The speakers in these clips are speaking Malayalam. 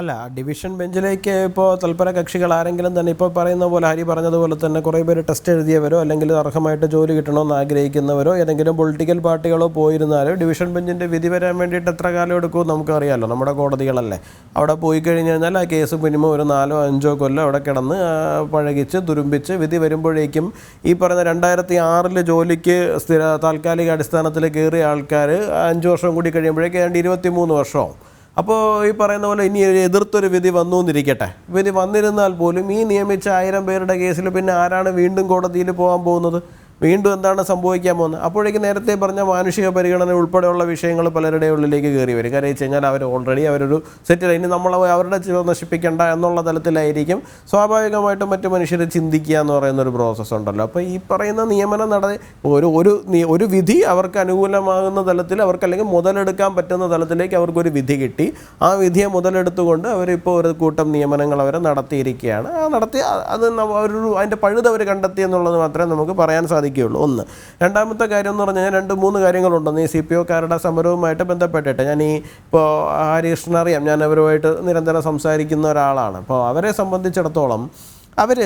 അല്ല ഡിവിഷൻ ബെഞ്ചിലേക്ക് ഇപ്പോൾ തൽപര കക്ഷികൾ ആരെങ്കിലും തന്നെ ഇപ്പോൾ പറയുന്ന പോലെ ഹരി പറഞ്ഞതുപോലെ തന്നെ കുറേ പേര് ടെസ്റ്റ് എഴുതിയവരോ അല്ലെങ്കിൽ അർഹമായിട്ട് ജോലി കിട്ടണമെന്ന് ആഗ്രഹിക്കുന്നവരോ ഏതെങ്കിലും പൊളിറ്റിക്കൽ പാർട്ടികളോ പോയിരുന്നാലോ ഡിവിഷൻ ബെഞ്ചിന്റെ വിധി വരാൻ വേണ്ടിയിട്ട് എത്ര കാലം എടുക്കുമെന്ന് നമുക്കറിയാമല്ലോ. നമ്മുടെ കോടതികളല്ലേ. അവിടെ പോയി കഴിഞ്ഞ് കഴിഞ്ഞാൽ ആ കേസ് മിനിമം ഒരു നാലോ അഞ്ചോ കൊല്ലം അവിടെ കിടന്ന് പഴകിച്ച് തുരുമ്പിച്ച് വിധി വരുമ്പോഴേക്കും ഈ പറയുന്ന രണ്ടായിരത്തി ആറിൽ ജോലിക്ക് സ്ഥിര താൽക്കാലിക അടിസ്ഥാനത്തിൽ കയറിയ ആൾക്കാർ അഞ്ച് വർഷം കൂടി കഴിയുമ്പോഴേക്കും ഏതാണ്ട് ഇരുപത്തി മൂന്ന് വർഷമാവും. അപ്പോൾ ഈ പറയുന്ന പോലെ ഇനി എതിർത്തൊരു വിധി വന്നു എന്നിരിക്കട്ടെ വിധി വന്നിരുന്നാൽ പോലും ഈ നിയമിച്ച ആയിരം പേരുടെ കേസിൽ പിന്നെ ആരാണ് വീണ്ടും കോടതിയിൽ പോകാൻ പോകുന്നത്? വീണ്ടും എന്താണ് സംഭവിക്കാൻ പോകുന്നത്? അപ്പോഴേക്ക് നേരത്തെ പറഞ്ഞ മാനുഷിക പരിഗണന ഉൾപ്പെടെയുള്ള വിഷയങ്ങൾ പലരുടെ ഉള്ളിലേക്ക് കയറി വരും. കാരണം വെച്ച് കഴിഞ്ഞാൽ അവർ ഓൾറെഡി അവരൊരു സെറ്റിൽ ഇനി നമ്മൾ അവരുടെ ജീവൻ നശിപ്പിക്കേണ്ട എന്നുള്ള തലത്തിലായിരിക്കും സ്വാഭാവികമായിട്ടും മറ്റു മനുഷ്യർ ചിന്തിക്കുക എന്ന് പറയുന്ന ഒരു പ്രോസസ്സ് ഉണ്ടല്ലോ. അപ്പോൾ ഈ പറയുന്ന നിയമനം നട ഒരു ഒരു ഒരു വിധി അവർക്ക് അനുകൂലമാകുന്ന തലത്തിൽ അവർക്ക് അല്ലെങ്കിൽ മുതലെടുക്കാൻ പറ്റുന്ന തലത്തിലേക്ക് അവർക്കൊരു വിധി കിട്ടി. ആ വിധിയെ മുതലെടുത്തുകൊണ്ട് അവരിപ്പോൾ ഒരു കൂട്ടം നിയമനങ്ങൾ അവർ നടത്തിയിരിക്കുകയാണ്. ആ നടത്തി അത് അവരൊരു അതിന്റെ പഴുത് അവർ കണ്ടെത്തി എന്നുള്ളത് മാത്രമേ നമുക്ക് പറയാൻ സാധിക്കുകയുള്ളൂ ഒന്ന് രണ്ടാമത്തെ കാര്യം എന്ന് പറഞ്ഞാൽ രണ്ട് മൂന്ന് കാര്യങ്ങളുണ്ടെന്ന് ഈ സി പി ഒക്കാരുടെ സമരവുമായിട്ട് ബന്ധപ്പെട്ടിട്ട് ഞാൻ ഈ ഇപ്പോൾ ഹരികൃഷ്ണൻ അറിയാം. ഞാൻ അവരുമായിട്ട് നിരന്തരം സംസാരിക്കുന്ന ഒരാളാണ്. അപ്പോൾ അവരെ സംബന്ധിച്ചിടത്തോളം അവർ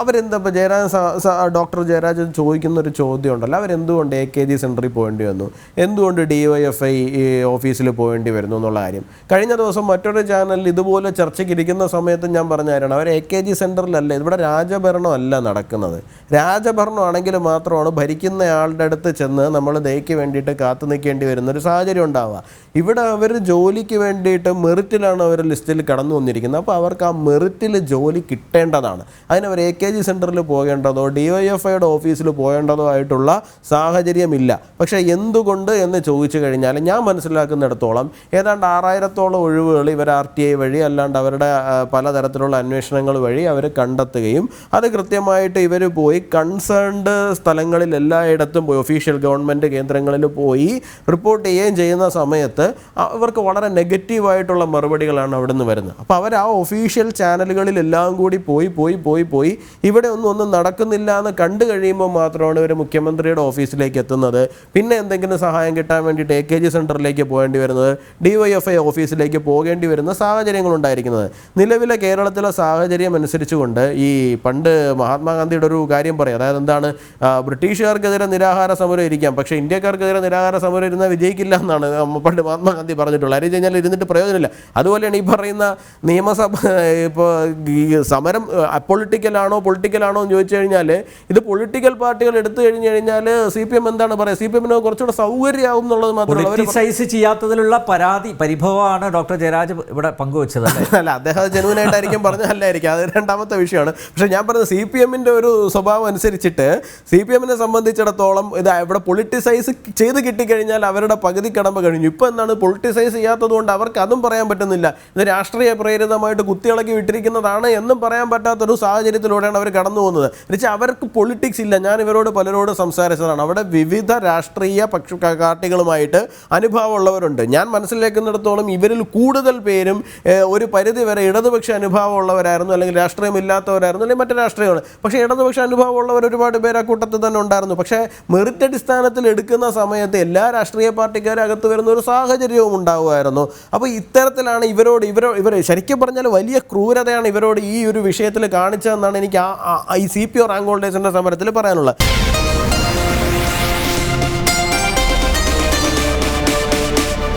അവരെന്താ ജയരാജൻ ഡോക്ടർ ജയരാജൻ ചോദിക്കുന്ന ഒരു ചോദ്യം ഉണ്ടല്ലോ അവരെന്തുകൊണ്ട് എ കെ ജി സെന്ററിൽ പോകേണ്ടി വന്നു? എന്തുകൊണ്ട് ഡി വൈ എഫ് ഐ ഓഫീസിൽ പോകേണ്ടി വരുന്നു എന്നുള്ള കാര്യം? കഴിഞ്ഞ ദിവസം മറ്റൊരു ചാനലിൽ ഇതുപോലെ ചർച്ചയ്ക്ക് ഇരിക്കുന്ന സമയത്ത് ഞാൻ പറഞ്ഞ കാര്യമാണ്. അവർ എ കെ ജി സെന്ററിലല്ല ഇവിടെ രാജഭരണമല്ല നടക്കുന്നത്. രാജഭരണമാണെങ്കിൽ മാത്രമാണ് ഭരിക്കുന്ന ആളുടെ അടുത്ത് ചെന്ന് നമ്മൾ ദയക്ക് വേണ്ടിയിട്ട് കാത്തു നിൽക്കേണ്ടി വരുന്ന ഒരു സാഹചര്യം ഉണ്ടാവുക. ഇവിടെ അവർ ജോലിക്ക് വേണ്ടിയിട്ട് മെറിറ്റിലാണ് അവർ ലിസ്റ്റിൽ കടന്നു വന്നിരിക്കുന്നത് അപ്പോൾ അവർക്ക് ആ മെറിറ്റിൽ ജോലി കിട്ടേണ്ടതാണ്. അതിനവർ എ കെ ജി സെന്ററിൽ പോകേണ്ടതോ ഡി വൈ എഫ് ഐയുടെ ഓഫീസിൽ പോകേണ്ടതോ ആയിട്ടുള്ള സാഹചര്യമില്ല. പക്ഷേ എന്തുകൊണ്ട് എന്ന് ചോദിച്ചു കഴിഞ്ഞാൽ ഞാൻ മനസ്സിലാക്കുന്നിടത്തോളം ഏതാണ്ട് ആറായിരത്തോളം ഒഴിവുകൾ ഇവർ ആർ ടി ഐ വഴി അല്ലാണ്ട് അവരുടെ പലതരത്തിലുള്ള അന്വേഷണങ്ങൾ വഴി അവർ കണ്ടെത്തുകയും അത് കൃത്യമായിട്ട് ഇവർ പോയി കൺസേൺഡ് സ്ഥലങ്ങളിൽ എല്ലായിടത്തും പോയി ഒഫീഷ്യൽ ഗവൺമെന്റ് കേന്ദ്രങ്ങളിൽ പോയി റിപ്പോർട്ട് ചെയ്യുകയും ചെയ്യുന്ന സമയത്ത് അവർക്ക് വളരെ നെഗറ്റീവായിട്ടുള്ള മറുപടികളാണ് അവിടെ നിന്ന് വരുന്നത്. അപ്പോൾ അവർ ആ ഒഫീഷ്യൽ ചാനലുകളിലെല്ലാം കൂടി പോയി പോയി പോയി പോയി. ഇവിടെ ഒന്നും ഒന്നും നടക്കുന്നില്ല എന്ന് കണ്ടു കഴിയുമ്പോൾ മാത്രമാണ് ഇവർ മുഖ്യമന്ത്രിയുടെ ഓഫീസിലേക്ക് എത്തുന്നത്. പിന്നെ എന്തെങ്കിലും സഹായം കിട്ടാൻ വേണ്ടിയിട്ട് എ കെ ജി സെന്ററിലേക്ക് പോകേണ്ടി വരുന്നത് ഡി വൈ എഫ് ഐ ഓഫീസിലേക്ക് പോകേണ്ടി വരുന്ന സാഹചര്യങ്ങളുണ്ടായിരിക്കുന്നത് നിലവിലെ കേരളത്തിലെ സാഹചര്യം അനുസരിച്ചുകൊണ്ട് ഈ പണ്ട് മഹാത്മാഗാന്ധിയുടെ ഒരു കാര്യം പറയും. അതായത് എന്താണ് ബ്രിട്ടീഷുകാർക്കെതിരെ നിരാഹാര സമരം ഇരിക്കാം. പക്ഷേ ഇന്ത്യക്കാർക്കെതിരെ നിരാഹാര സമരം ഇരുന്നാൽ വിജയിക്കില്ല എന്നാണ് പണ്ട് മഹാത്മാഗാന്ധി പറഞ്ഞിട്ടുള്ളത്. അരി കഴിഞ്ഞാൽ ഇരുന്നിട്ട് പ്രയോജനമില്ല. അതുപോലെയാണ് ഈ പറയുന്ന നിയമസഭ ഇപ്പോൾ ഈ സമരം അപ്പൊളിറ്റിക്കലാണോ പൊളിറ്റിക്കലാണോ എന്ന് ചോദിച്ചു കഴിഞ്ഞാൽ ഇത് പൊളിറ്റിക്കൽ പാർട്ടികൾ എടുത്തു കഴിഞ്ഞു കഴിഞ്ഞാൽ സി പി എം എന്താണ് പറയുക? സി പി എമ്മിന് കുറച്ചുകൂടെ സൗകര്യമാവും എന്നുള്ളത് മാത്രമല്ല ചെയ്യാത്തതിലുള്ള പരാതി പരിഭവമാണ് ഡോക്ടർ ജയരാജ് ഇവിടെ പങ്കുവച്ചത് അല്ല? അദ്ദേഹം ജനുവനായിട്ടായിരിക്കും പറഞ്ഞതല്ലായിരിക്കും. അത് രണ്ടാമത്തെ വിഷയമാണ്. പക്ഷേ ഞാൻ പറഞ്ഞത് സി പി എമ്മിന്റെ ഒരു സ്വഭാവം അനുസരിച്ചിട്ട് സി പി എമ്മിനെ സംബന്ധിച്ചിടത്തോളം ഇത് ഇവിടെ പൊളിറ്റിസൈസ് ചെയ്ത് കിട്ടിക്കഴിഞ്ഞാൽ അവരുടെ പകുതി കടമ്പ കഴിഞ്ഞു. ഇപ്പോൾ എന്താണ് പൊളിറ്റിസൈസ് ചെയ്യാത്തത് കൊണ്ട് അവർക്ക് അതും പറയാൻ പറ്റുന്നില്ല. ഇത് രാഷ്ട്രീയ പ്രേരിതമായിട്ട് കുത്തിയിളക്കി വിട്ടിരിക്കുന്നതാണ് എന്നും പറയാൻ പറ്റാത്തൊരു സാഹചര്യത്തിലൂടെയാണ് അവർ കടന്നു പോകുന്നത്. എന്നുവെച്ചാൽ അവർക്ക് പൊളിറ്റിക്സ് ഇല്ല. ഞാൻ ഇവരോട് പലരോട് സംസാരിച്ചതാണ്. അവിടെ വിവിധ രാഷ്ട്രീയ പക്ഷ പാർട്ടികളുമായിട്ട് അനുഭാവമുള്ളവരുണ്ട്. ഞാൻ മനസ്സിലാക്കുന്നിടത്തോളം ഇവരിൽ കൂടുതൽ പേരും ഒരു പരിധി വരെ ഇടതുപക്ഷ അനുഭാവമുള്ളവരായിരുന്നു അല്ലെങ്കിൽ രാഷ്ട്രീയമില്ലാത്തവരായിരുന്നു അല്ലെങ്കിൽ മറ്റു രാഷ്ട്രീയമാണ്. പക്ഷേ ഇടതുപക്ഷ അനുഭാവമുള്ളവർ ഒരുപാട് പേര് ആ കൂട്ടത്തിൽ തന്നെ ഉണ്ടായിരുന്നു. പക്ഷേ മെറിറ്റ് അടിസ്ഥാനത്തിൽ എടുക്കുന്ന സമയത്ത് എല്ലാ രാഷ്ട്രീയ പാർട്ടിക്കാരും അകത്ത് വരുന്ന ഒരു സാഹചര്യവും ഉണ്ടാവുമായിരുന്നു. അപ്പോൾ ഇത്തരത്തിലാണ് ഇവരോട് ഇവരോ ഇവർ ശരിക്കും പറഞ്ഞാൽ വലിയ ക്രൂരതയാണ് ഇവരോട് ഈ ഒരു വിഷയത്തിൽ കാണിച്ചതെന്നാണ് എനിക്ക് ആ ഈ സി പി ഒ റാങ്ക് ഹോൾഡേഴ്സിന്റെ സമരത്തിൽ പറയാനുള്ളത്.